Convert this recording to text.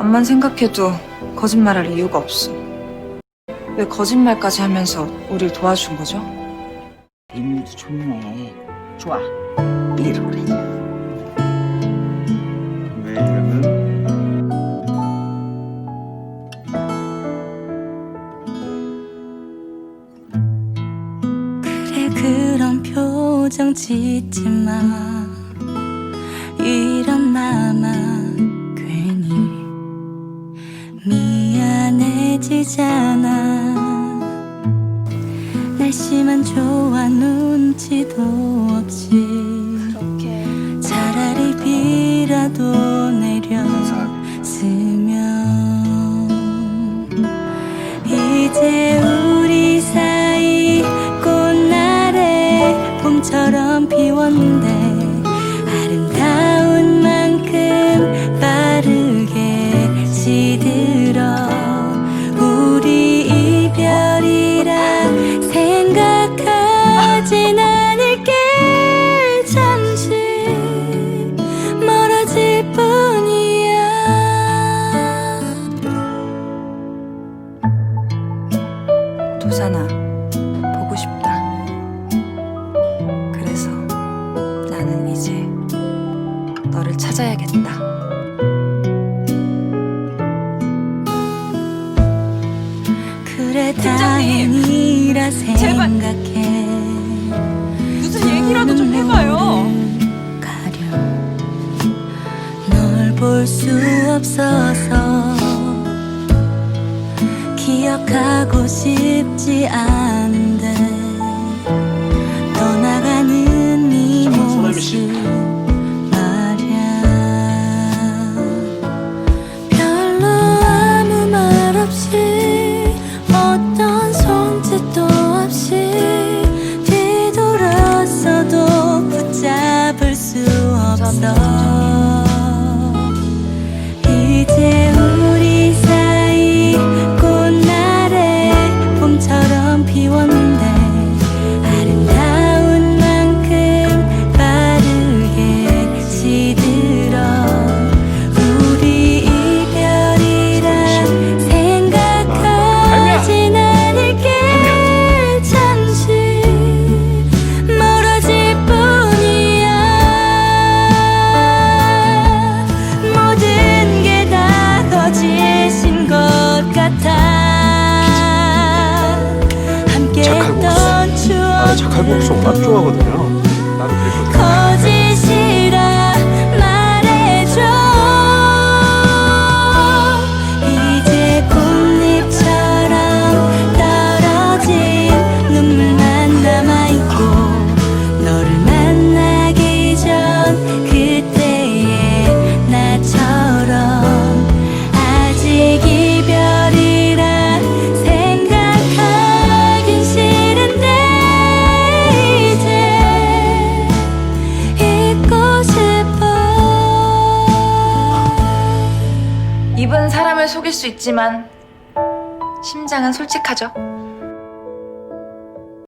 암만 생각해도 거짓말할 이유가 없어. 왜 거짓말까지 하면서 우릴 도와준 거죠? 인물도 좋네. 좋아. 이러래. 내일은 그래 그런 표정 짓지 마 미안해지잖아. 날씨만 좋아 눈치도 없이 그렇게. 차라리 비라도 내렸으면. 이제 우리 사이 꽃날에 봄처럼 피웠는데 도산아, 보고 싶다. 그래서 나는 이제 너를 찾아야겠다. 그래 팀장님, 다행이라 제발. 생각해 무슨 얘기라도 좀 해봐요. 가려 널 볼 수 없어서 기억하고 싶지 않은데 떠나가는 씨. 모습 말야. 별로 아무 말 없이 어떤 손짓도 없이 뒤돌았어도 붙잡을 수 없어 추억 아, 착할국수 워낙 좋아하거든요. 나도 그랬거든요. 사람을 속일 수 있지만 심장은 솔직하죠.